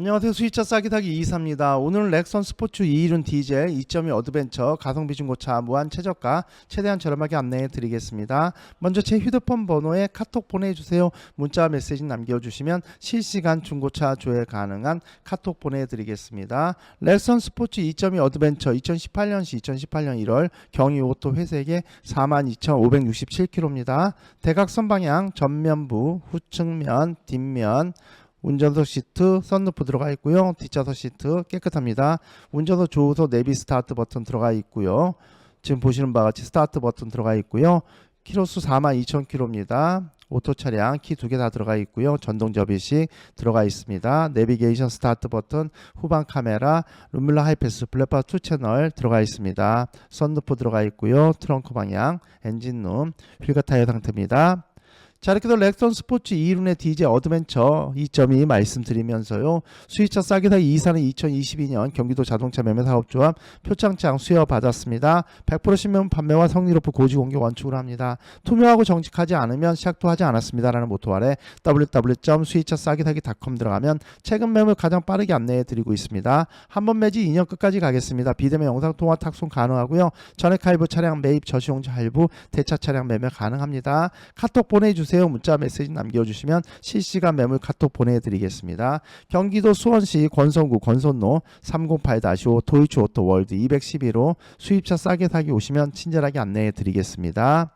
안녕하세요. 수입차 싸기 타기 이사입니다. 오늘은 렉선 스포츠 216 디젤 2.2 어드벤처 가성비 중고차 무한 최저가 최대한 저렴하게 안내해 드리겠습니다. 먼저 제 휴대폰 번호에 카톡 보내주세요. 문자 메시지 남겨주시면 실시간 중고차 조회 가능한 카톡 보내드리겠습니다. 렉선 스포츠 2.2 어드벤처 2018년시 2018년 1월 경유 오토 회색에 42,567km입니다. 대각선 방향 전면부, 후측면, 뒷면 운전석 시트, 썬루프 들어가 있고요. 뒷좌석 시트 깨끗합니다. 운전석 조우석 내비 스타트 버튼 들어가 있고요. 지금 보시는 바와 같이 스타트 버튼 들어가 있고요. 키로수 42,000km입니다. 오토 차량 키 두 개 다 들어가 있고요. 전동 접이식 들어가 있습니다. 내비게이션 스타트 버튼, 후방 카메라, 룸밀러 하이패스, 블랙바 2 채널 들어가 있습니다. 썬루프 들어가 있고요. 트렁크 방향, 엔진룸, 휠과 타이어 상태입니다. 자 이렇게 해서 렉선 스포츠 2륜의 DJ 어드벤처 2.2 말씀드리면서요. 수입차 싸게 사기 2사는 2022년 경기도 자동차 매매 사업조합 표창장 수여 받았습니다. 100% 신명 판매와 성리 높은 고지 공개 원칙으로 합니다. 투명하고 정직하지 않으면 시작도 하지 않았습니다 라는 모토 아래 www.수입차 싸게 사기.com 들어가면 최근 매물 가장 빠르게 안내해 드리고 있습니다. 한 번 매지 2년 끝까지 가겠습니다. 비대면 영상 통화 탁송 가능하고요. 전액 할부 차량 매입 저시용자 할부 대차 차량 매매 가능합니다. 카톡 보내주세요. 문자 메시지 남겨주시면 실시간 매물 카톡 보내드리겠습니다. 경기도 수원시 권선구 권선로 308-5 도이치 오토 월드 211호 수입차 싸게 사기 오시면 친절하게 안내해 드리겠습니다.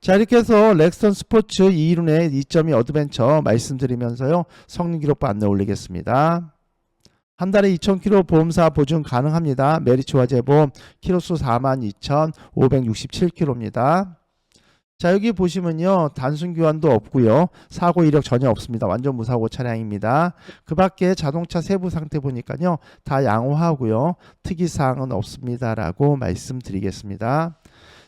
자 이렇게 해서 렉스턴 스포츠 2륜의 2.2 어드벤처 말씀드리면서요 성능 기록부 안내 올리겠습니다. 한 달에 2,000km 보험사 보증 가능합니다. 메리츠 화재보험 키로수 42,567km입니다. 자 여기 보시면요. 단순 교환도 없고요. 사고 이력 전혀 없습니다. 완전 무사고 차량입니다. 그 밖에 자동차 세부 상태 보니까요. 다 양호하고요. 특이사항은 없습니다 라고 말씀드리겠습니다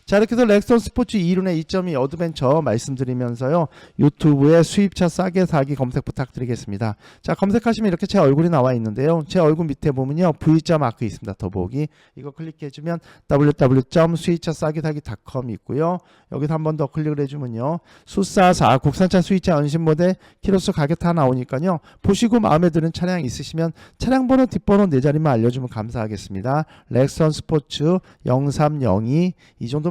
자 이렇게 해서 렉선 스포츠 2륜의 2.2 어드벤처 말씀드리면서요. 유튜브에 수입차 싸게 사기 검색 부탁드리겠습니다. 자 검색하시면 이렇게 제 얼굴이 나와 있는데요. 제 얼굴 밑에 보면요. V자 마크 있습니다. 더보기. 이거 클릭해주면 www.수입차 싸게 사기.com이 있고요. 여기서 한 번 더 클릭을 해주면요. 수사사 국산차 수입차 은신 모델 키로수 가격 다 나오니까요. 보시고 마음에 드는 차량 있으시면 차량 번호 뒷번호 네 자리만 알려주면 감사하겠습니다. 렉선 스포츠 0302 이 정도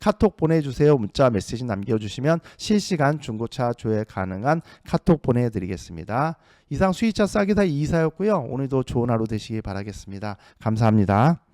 카톡 보내주세요. 문자 메시지 남겨주시면 실시간 중고차 조회 가능한 카톡 보내드리겠습니다. 이상 수입차 싸게 사기 2사였고요. 오늘도 좋은 하루 되시길 바라겠습니다. 감사합니다.